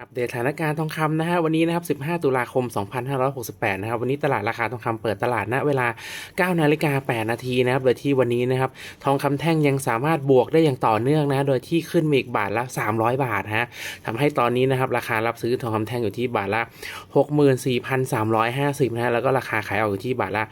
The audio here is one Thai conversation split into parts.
อัปเดตสถานการณ์ทองคำนะฮะวันนี้นะครับ 15 ตุลาคม 2568 นะครับ วันนี้ตลาดราคาทองคำเปิดตลาดณเวลา 9 นาฬิกา 8 นาทีนะครับ โดยที่วันนี้นะครับ ทองคำแท่งยังสามารถบวกได้อย่างต่อเนื่องนะ โดยที่ขึ้นมาอีกบาทละ 300 บาทฮะทำให้ตอนนี้นะครับ ราคารับซื้อทองคำแท่งอยู่ที่บาทละ 64,350 นะฮะ แล้วก็ราคาขายออกอยู่ที่บาทละ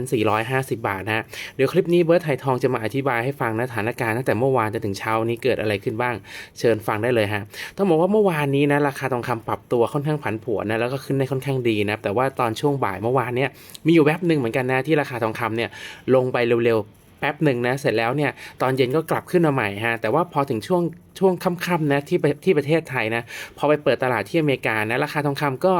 64,450 บาทนะฮะ เดี๋ยวคลิปนี้เบิร์ดไทยทองจะมาอธิบายให้ฟังนะสถานการณ์ตั้งแต่เมื่อวานจนถึงเช้านี้เกิดอะไรขึ้นบ้าง เชิญฟังได้เลยฮะ ต้องบอกว่าเมื่อื่อวานนี้นะราคาทองคำปรับตัวค่อนข้างผันผวนนะแล้วก็ขึ้นได้ค่อนข้างดีนะแต่ว่าตอนช่วงบ่ายเมื่อวานเนี่ยมีอยู่แวบหนึ่งเหมือนกันนะที่ราคาทองคำเนี่ยลงไปเร็วๆแป๊บหนึ่งนะเสร็จแล้วเนี่ยตอนเย็นก็กลับขึ้นมาใหม่ฮะแต่ว่าพอถึงช่วงช่วงค่ำๆนะที่ที่ประเทศไทยนะพอไปเปิดตลาดที่อเมริกานะราคาทองคำก็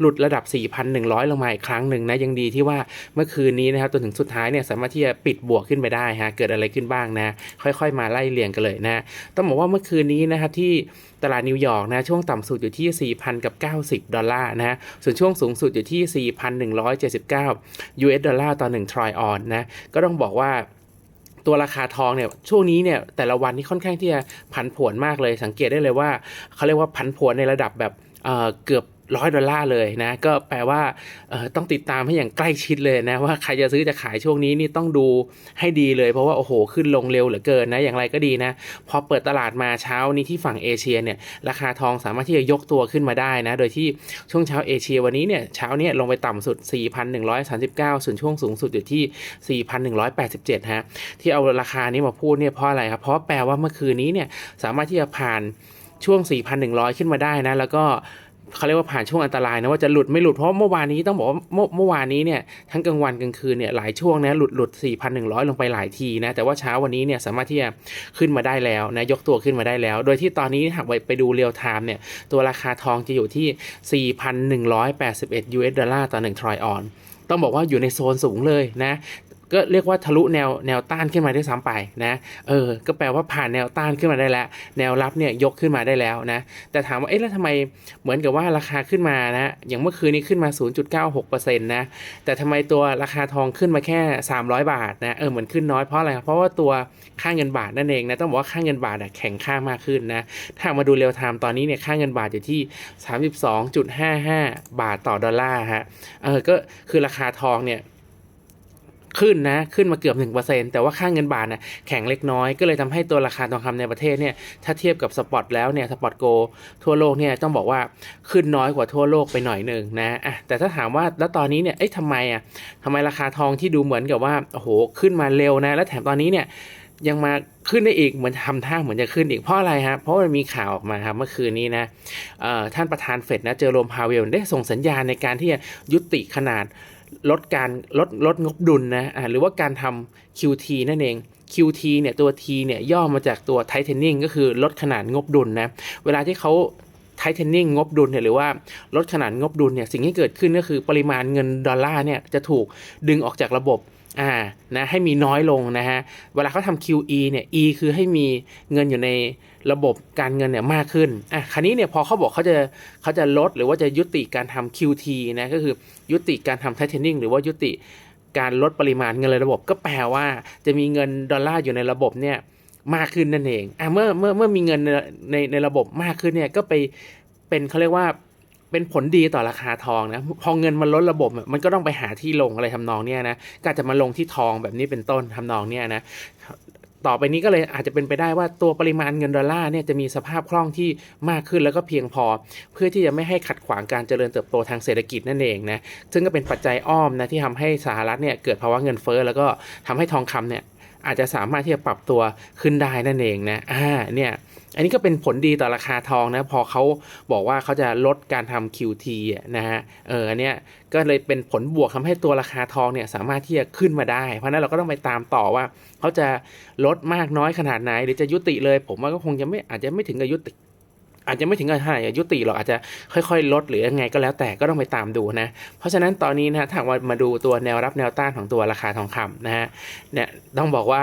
หลุดระดับ 4,100 ลงมาอีกครั้งหนึ่งนะยังดีที่ว่าเมื่อคืนนี้นะครับจนถึงสุดท้ายเนี่ยสามารถที่จะปิดบวกขึ้นไปได้ฮะเกิดอะไรขึ้นบ้างนะ ค่อยๆ มาไล่เรียงกันเลยนะ ต้องบอกว่าเมื่อคืนนี้นะครับที่ตลาดนิวยอร์กนะช่วงต่ำสุดอยู่ที่ 4,000กับ90 ดอลลาร์นะฮะส่วนช่วงสูงสุดอยู่ที่ 4,179 US ดอลลาร์ต่อ1ทรอยออนนะก็ต้องบอกว่าตัวราคาทองเนี่ยช่วงนี้เนี่ยแต่ละวันนี่ค่อนข้างที่จะผันผวนมากเลยสังเกตได้เลยว่าเขาเรียกว่าผันผวนในระดับแบบเออเกือบ ร้อยดอลลาร์เลยนะ ก็แปลว่าต้องติดตามให้อย่างใกล้ชิดเลยนะ ว่าใครจะซื้อจะขายช่วงนี้นี่ต้องดูให้ดีเลยเพราะว่า โอ้โห ขึ้นลงเร็วเหลือเกินนะ อย่างไรก็ดีนะ พอเปิดตลาดมาเช้านี้ที่ฝั่งเอเชียเนี่ย ราคาทองสามารถที่จะยกตัวขึ้นมาได้นะ โดยที่ช่วงเช้าเอเชียวันนี้เนี่ยเช้าเนี่ยลงไปต่ำสุด 4,139 ส่วนช่วงสูงสุดอยู่ที่ 4,187 ฮะ ที่เอาราคานี้มาพูดเนี่ยเพราะอะไรครับเพราะแปลว่าเมื่อคืนนี้เนี่ยสามารถที่จะผ่านช่วง 4,100 ขึ้นมาได้นะ แล้วก็ เขาเรียกว่าผ่านช่วงอันตรายนะว่าจะหลุดไม่หลุดเพราะเมื่อวานนี้ต้องบอกว่าเมื่อเมื่อวานนี้เนี่ยทั้งกลางวันกลางคืนเนี่ยหลายช่วงนะหลุดหลุด 4,100 ลงไปหลายทีนะแต่ว่าเช้าวันนี้เนี่ยสามารถที่จะขึ้นมาได้แล้วนะยกตัวขึ้นมาได้แล้ว โดยที่ตอนนี้หากไปไปดูเรียลไทม์เนี่ยตัวราคาทองจะอยู่ที่ 4,181 US ดอลลาร์ต่อ1ทรอยออนต้องบอกว่าอยู่ในโซนสูงเลยนะ ก็เรียกว่าทะลุแนวแนวต้านขึ้นมาได้ซ้ำไปนะเออก็แปลว่าผ่านแนวต้านขึ้นมาได้แล้ว แนวรับเนี่ยยกขึ้นมาได้แล้วนะแต่ถามว่าเอ๊ะแล้วทำไมเหมือนกับว่าราคาขึ้นมานะอย่างเมื่อคืนนี้ขึ้นมา 0.96%นะแต่ทำไมตัวราคาทองขึ้นมาแค่ 300 บาทนะเออเหมือนขึ้นน้อยเพราะอะไรครับเพราะว่าตัวค่าเงินบาทนั่นเองนะต้องบอกว่าค่าเงินบาทอะแข็งค่ามากขึ้นนะถ้ามาดูเรียลไทม์ตอนนี้เนี่ยค่าเงินบาทอยู่ที่ 32.55 บาทต่อดอลลาร์ฮะเออก็คือราคาทองเนี่ย ขึ้นนะขึ้นมาเกือบ 1%แต่ว่าค่าเงินบาทนะแข็งเล็กน้อยก็เลยทำให้ตัวราคาทองคำในประเทศเนี่ยถ้าเทียบกับสปอตแล้วเนี่ยสปอตโกทั่วโลกเนี่ยต้องบอกว่าขึ้นน้อยกว่าทั่วโลกไปหน่อยหนึ่งนะอะแต่ถ้าถามว่าแล้วตอนนี้เนี่ยเอ๊ะทำไมอะทำไมราคาทองที่ดูเหมือนกับว่าโอ้โหขึ้นมาเร็วนะ แล้วแถมตอนนี้เนี่ยยังมาขึ้นได้อีกเหมือนทำท่าเหมือนจะขึ้นอีกเพราะอะไรฮะเพราะมันมีข่าวออกมาครับเมื่อคืนนี้นะท่านประธานเฟดนะเจอโรมพาเวลได้ส่งสัญญาณในการที่จะยุติขนาด ลดการลดลดงบดุลนะะหรือว่าการทำ QT นั่นเอง QT เนี่ยตัว T เนี่ยย่อมาจากตัว tightening ก็คือลดขนาดงบดุลนะเวลาที่เขา tightening งบดุลเนี่ยหรือว่าลดขนาดงบดุลเนี่ยสิ่งที่เกิดขึ้นก็คือปริมาณเงินดอลลาร์เนี่ยจะถูกดึงออกจากระบบ อ่านะให้มีน้อยลงนะฮะเวลาเขาทำ QE เนี่ย E คือให้มีเงินอยู่ในระบบการเงินเนี่ยมากขึ้นอะคราวนี้เนี่ยพอเขาบอกเขาจะเขาจะลดหรือว่าจะยุติการทำ QT นะก็คือยุติการทำ tightening หรือว่ายุติการลดปริมาณเงินในระบบก็แปลว่าจะมีเงินดอลลาร์อยู่ในระบบเนี่ยมากขึ้นนั่นเองอะเมื่อเมื่อเมื่อมีเงินในในในระบบมากขึ้นเนี่ยก็ไปเป็นเขาเรียกว่า เป็นผลดีต่อราคาทองนะพอเงินมันลดระบบมันก็ต้องไปหาที่ลงอะไรทำนองเนี้ยนะก็จะมาลงที่ทองแบบนี้เป็นต้นทำนองเนี้ยนะต่อไปนี้ก็เลยอาจจะเป็นไปได้ว่าตัวปริมาณเงินดอลลาร์เนี่ยจะมีสภาพคล่องที่มากขึ้นแล้วก็เพียงพอ เพื่อที่จะไม่ให้ขัดขวางการเจริญเติบโตทางเศรษฐกิจนั่นเองนะซึ่งก็เป็นปัจจัยอ้อมนะที่ทำให้สหรัฐเนี่ยเกิดภาวะเงินเฟ้อแล้วก็ทำให้ทองคำเนี่ยอาจจะสามารถที่จะปรับตัวขึ้นได้นั่นเองนะอ่าเนี่ย อันนี้ก็เป็นผลดีต่อราคาทองนะพอเขาบอกว่าเขาจะลดการทำ QT นะฮะเอออันเนี้ยก็เลยเป็นผลบวกทำให้ตัวราคาทองเนี่ยสามารถที่จะขึ้นมาได้ เพราะนั้นเราก็ต้องไปตามต่อว่าเขาจะลดมากน้อยขนาดไหน หรือจะยุติเลย ผมว่าก็คงจะไม่อาจจะไม่ถึงกับยุติอาจจะไม่ถึงกับขนาดยุติหรอกอาจจะค่อยๆ ลดหรือยังไงก็แล้วแต่ก็ต้องไปตามดูนะ เพราะฉะนั้นตอนนี้นะถ้าว่ามาดูตัวแนวรับแนวต้านของตัวราคาทองคำนะฮะเนี่ยต้องบอกว่า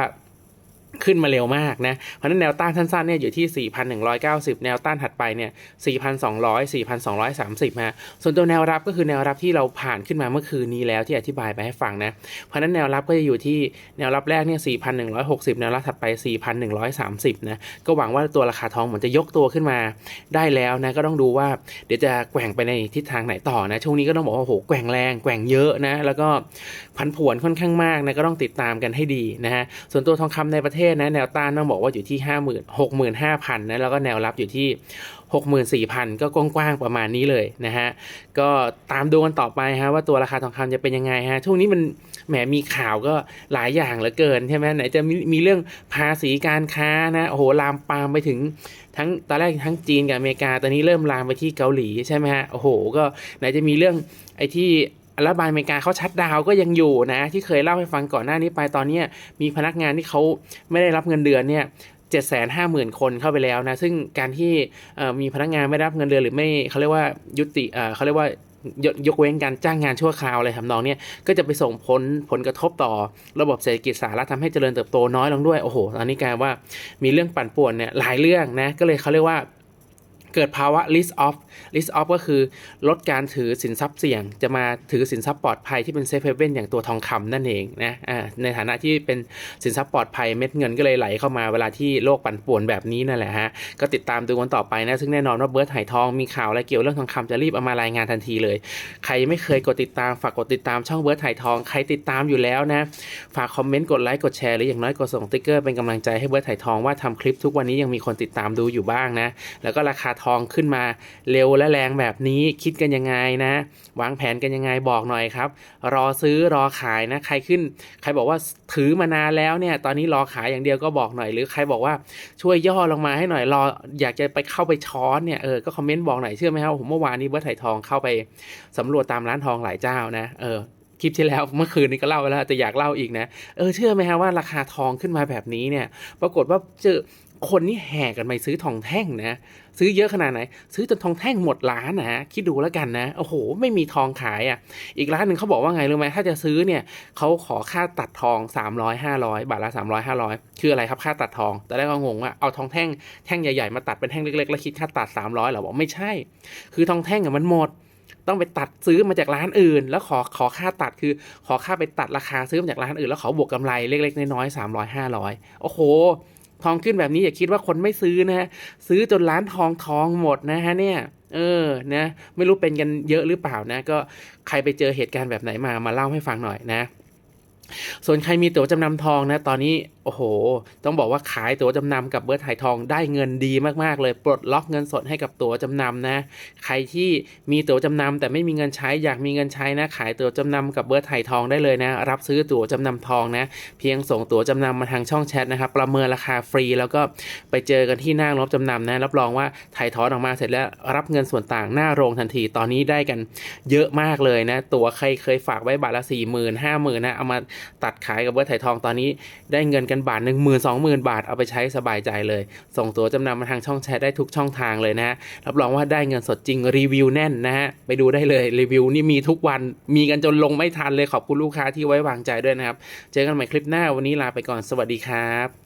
ขึ้นมาเร็วมากนะ เพราะนั้นแนวต้านสั้นๆเนี่ยอยู่ที่ 4,190 แนวต้านถัดไปเนี่ย 4,200 4,230ฮะ ส่วนตัวแนวรับก็คือแนวรับที่เราผ่านขึ้นมาเมื่อคืนนี้แล้วที่อธิบายไปให้ฟังนะ เพราะนั้นแนวรับก็จะอยู่ที่แนวรับแรกเนี่ย 4,160 แนวรับถัดไป 4,130 นะ ก็หวังว่าตัวราคาทองเหมือนจะยกตัวขึ้นมาได้แล้วนะ ก็ต้องดูว่าเดี๋ยวจะแกว่งไปในทิศทางไหนต่อนะ ช่วงนี้ก็ต้องบอกว่าโหแกว่งแรงแกว่งเยอะนะ แล้วก็พันผวนค่อนข้างมากนะ ก็ต้องติดตามกันให้ดีนะฮะ ส่วนตัวทองคำในประเทศนะแนวต้านต้องบอกว่าอยู่ที่ 5 0 0 0 0 65,000นะแล้วก็แนวรับอยู่ที่64,000 ก็กว้างๆประมาณนี้เลยนะฮะ ก็ตามดูกันต่อไปฮะว่าตัวราคาทองคำจะเป็นยังไงฮะ ช่วงนี้มันแหมมีข่าวก็หลายอย่างเหลือเกินใช่ไหมไหนจะมีมีเรื่องภาษีการค้านะโอ้โหลามปามไปถึงทั้งตอนแรกทั้งจีนกับอเมริกา ตอนนี้เริ่มลามไปที่เกาหลีใช่ไหมฮะ โอ้โห ก็ไหนจะมีเรื่องไอ้ที่ รัฐบาลอเมริกาเขาชัดดาวก็ยังอยู่นะ ที่เคยเล่าให้ฟังก่อนหน้านี้ไปตอนนี้มีพนักงานที่เขาไม่ได้รับเงินเดือนเนี่ยเจ็ดแสนห้าหมื่นคนเข้าไปแล้วนะ ซึ่งการที่มีพนักงานไม่ได้รับเงินเดือนหรือไม่เขาเรียกว่ายุติเขาเรียกว่ายกยกเว้นการจ้างงานชั่วคราวอะไรทำนองเนี้ยก็จะไปส่งผลผลกระทบต่อระบบเศรษฐกิจสหรัฐทำให้เจริญเติบโตน้อยลงด้วย โอ้โห ตอนนี้กลายว่ามีเรื่องปั่นป่วนเนี่ยหลายเรื่องนะ ก็เลยเขาเรียกว่า เกิดภาวะ list off list off ก็คือลดการถือสินทรัพย์เสี่ยง จะมาถือสินทรัพย์ปลอดภัยที่เป็น safe haven อย่างตัวทองคำนั่นเองนะในฐานะที่เป็นสินทรัพย์ปลอดภัยเม็ดเงินก็เลยไหลเข้ามาเวลาที่โลกปั่นป่วนแบบนี้นั่นแหละฮะก็ติดตามดูกันต่อไปนะซึ่งแน่นอนว่าเบิร์ดไหทองมีข่าวอะไรเกี่ยวเรื่องทองคำจะรีบเอามารายงานทันทีเลย ใครไม่เคยกดติดตามฝากกดติดตามช่องเบิร์ดไหทองใครติดตามอยู่แล้วนะฝากคอมเมนต์กดไลค์กดแชร์หรืออย่างน้อยกดส่งติ๊กเกอร์เป็นกำลังใจให้เบิร์ดไหทองว่าทำคลิปทุกวันนี้ยังมีคนติดตามดูอยู่บ้างนะแล้วก็ราคาททองขึ้นมา เร็วและแรงแบบนี้คิดกันยังไงนะ วางแผนกันยังไงบอกหน่อยครับ รอซื้อรอขายนะ ใครขึ้น ใครบอกว่าถือมานานแล้วเนี่ย ตอนนี้รอขายอย่างเดียวก็บอกหน่อย หรือใครบอกว่าช่วยย่อลงมาให้หน่อยรออยากจะไปเข้าไปช้อนเนี่ยเออก็คอมเมนต์บอกหน่อยเชื่อไหมครับผมเมื่อวานนี้เบิร์ดไถ่ทองเข้าไปสำรวจตามร้านทองหลายเจ้านะเออคลิปที่แล้วเมื่อคืนนี้ก็เล่าไปแล้วแต่อยากเล่าอีกนะ เออเชื่อไหมฮะว่าราคาทองขึ้นมาแบบนี้เนี่ย ปรากฏว่าเจอ คนนี่แห่กันไปซื้อทองแท่งนะ ซื้อเยอะขนาดไหน ซื้อจนทองแท่งหมดร้านนะคิดดูแล้วกันนะโอ้โห ไม่มีทองขายอะ อีกร้านหนึ่งเขาบอกว่าไงรู้ไหมถ้าจะซื้อเนี่ยเขาขอค่าตัดทอง 300 500 บาทละ 300 500 คืออะไรครับค่าตัดทอง แต่แรกก็งงว่าเอาทองแท่งแท่งใหญ่ๆมาตัดเป็นแท่งเล็กๆแล้วคิดค่าตัด 300เหรอบอกไม่ใช่ คือทองแท่งอะมันหมดต้องไปตัดซื้อมาจากร้านอื่น แล้วขอขอค่าตัดคือ ขอค่าไปตัดราคาซื้อมาจากร้านอื่น แล้วขอบวกกำไรเล็กๆน้อยๆสามร้อยห้าร้อยโอ้โห ทองขึ้นแบบนี้อย่าคิดว่าคนไม่ซื้อนะฮะซื้อจนร้านทองทองหมดนะฮะเนี่ยเออนะไม่รู้เป็นกันเยอะหรือเปล่านะก็ใครไปเจอเหตุการณ์แบบไหนมามาเล่าให้ฟังหน่อยนะส่วนใครมีตั๋วจำนำทองนะ ตอนนี้ โอ้โห ต้องบอกว่าขายตั๋วจำนำกับเบิร์ดไทยทองได้เงินดีมากๆเลย ปลดล็อกเงินสดให้กับตั๋วจำนำนะ ใครที่มีตั๋วจำนำแต่ไม่มีเงินใช้อยากมีเงินใช้นะ ขายตั๋วจำนำกับเบิร์ดไทยทองได้เลยนะ รับซื้อตั๋วจำนำทองนะ เพียงส่งตั๋วจำนำมาทางช่องแชทนะครับ ประเมินราคาฟรี แล้วก็ไปเจอกันที่หน้ารับจำนำนะ รับรองว่าถ่ายถอนออกมาเสร็จแล้วรับเงินส่วนต่างหน้าโรงทันที ตอนนี้ได้กันเยอะมากเลยนะ ตั๋วใครเคยฝากไว้บาทละสี่หมื่นห้าหมื่นนะ เอามาตัดขายกับเบิร์ดไทยทองตอนนี้ได้เงินกันบาทหนึ่งหมื่นสองหมื่นบาทเอาไปใช้สบายใจเลย ส่งตัวจำนำมาทางช่องแชทได้ทุกช่องทางเลยนะรับรองว่าได้เงินสดจริงรีวิวแน่นนะฮะไปดูได้เลยรีวิวนี่มีทุกวันมีกันจนลงไม่ทันเลยขอบคุณลูกค้าที่ไว้วางใจด้วยนะครับ เจอกันใหม่คลิปหน้าวันนี้ลาไปก่อนสวัสดีครับ